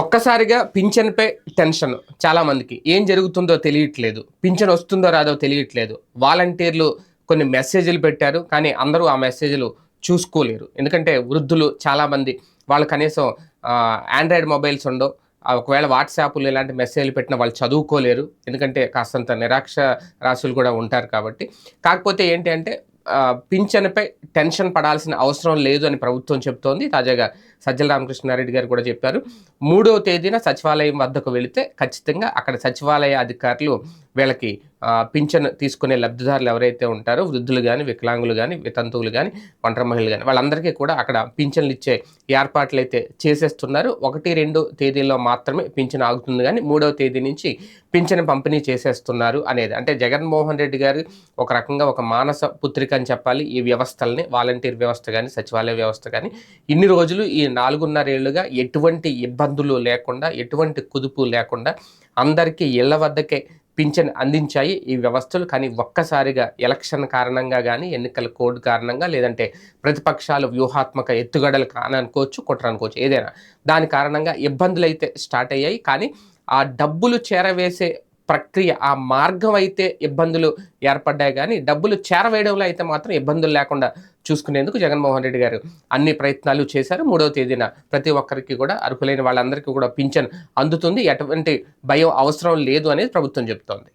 ఒక్కసారిగా పింఛన్పై టెన్షన్ చాలా మందికి. ఏం జరుగుతుందో తెలియట్లేదు. పింఛన్ వస్తుందో రాదో తెలియట్లేదు. వాలంటీర్లు కొన్ని మెసేజ్లు పెట్టారు కానీ అందరూ ఆ మెసేజ్లు చూసుకోలేరు. ఎందుకంటే వృద్ధులు చాలామంది వాళ్ళు కనీసం ఆండ్రాయిడ్ మొబైల్స్ ఉండవు. ఆ ఒకవేళ వాట్సాప్లు ఇలాంటి మెసేజ్లు పెట్టిన వాళ్ళు చదువుకోలేరు. ఎందుకంటే కాస్తంత నిరాక్ష రాశులు కూడా ఉంటారు కాబట్టి. కాకపోతే ఏంటి అంటే పింఛన్పై టెన్షన్ పడాల్సిన అవసరం లేదు అని ప్రభుత్వం చెప్తోంది. తాజాగా సజ్జల రామకృష్ణారెడ్డి గారు కూడా చెప్పారు. మూడవ తేదీన సచివాలయం వద్దకు వెళితే ఖచ్చితంగా అక్కడ సచివాలయ అధికారులు వీళ్ళకి పింఛన్ తీసుకునే లబ్ధిదారులు ఎవరైతే ఉంటారో వృద్ధులు కానీ వికలాంగులు కానీ వితంతువులు కానీ ఒంటరి మహిళలు కానీ వాళ్ళందరికీ కూడా అక్కడ పింఛన్లు ఇచ్చే ఏర్పాట్లు అయితే చేసేస్తున్నారు. ఒకటి రెండు తేదీల్లో మాత్రమే పింఛన్ ఆగుతుంది కానీ మూడవ తేదీ నుంచి పింఛన్ పంపిణీ చేసేస్తున్నారు అనేది. అంటే జగన్మోహన్ రెడ్డి గారు ఒక రకంగా ఒక మానస పుత్రిక అని చెప్పాలి. ఈ వ్యవస్థల్ని వాలంటీర్ వ్యవస్థ కానీ సచివాలయ వ్యవస్థ కానీ ఇన్ని రోజులు ఈ నాలుగున్నరేళ్ళుగా ఎటువంటి ఇబ్బందులు లేకుండా ఎటువంటి కుదుపు లేకుండా అందరికీ ఇళ్ళ వద్దకే పింఛన్ అందించాయి. ఈ వ్యవస్థలు కానీ ఒక్కసారిగా ఎలక్షన్ కారణంగా కానీ ఎన్నికల కోడ్ కారణంగా లేదంటే ప్రతిపక్షాలు వ్యూహాత్మక ఎత్తుగడలు కాననుకోవచ్చు కుట్రనుకోవచ్చు ఏదైనా. దాని కారణంగా ఇబ్బందులు అయితే స్టార్ట్ అయ్యాయి. కానీ ఆ డబ్బులు చేరవేసే ప్రక్రియ ఆ మార్గం అయితే ఇబ్బందులు ఏర్పడ్డాయి. కానీ డబ్బులు చేరవేయడంలో అయితే మాత్రం ఇబ్బందులు లేకుండా చూసుకునేందుకు జగన్మోహన్ రెడ్డి గారు అన్ని ప్రయత్నాలు చేశారు. మూడవ తేదీన ప్రతి ఒక్కరికి కూడా అర్హులైన వాళ్ళందరికీ కూడా పింఛన్ అందుతుంది. ఎటువంటి భయం అవసరం లేదు అనేది ప్రభుత్వం చెబుతోంది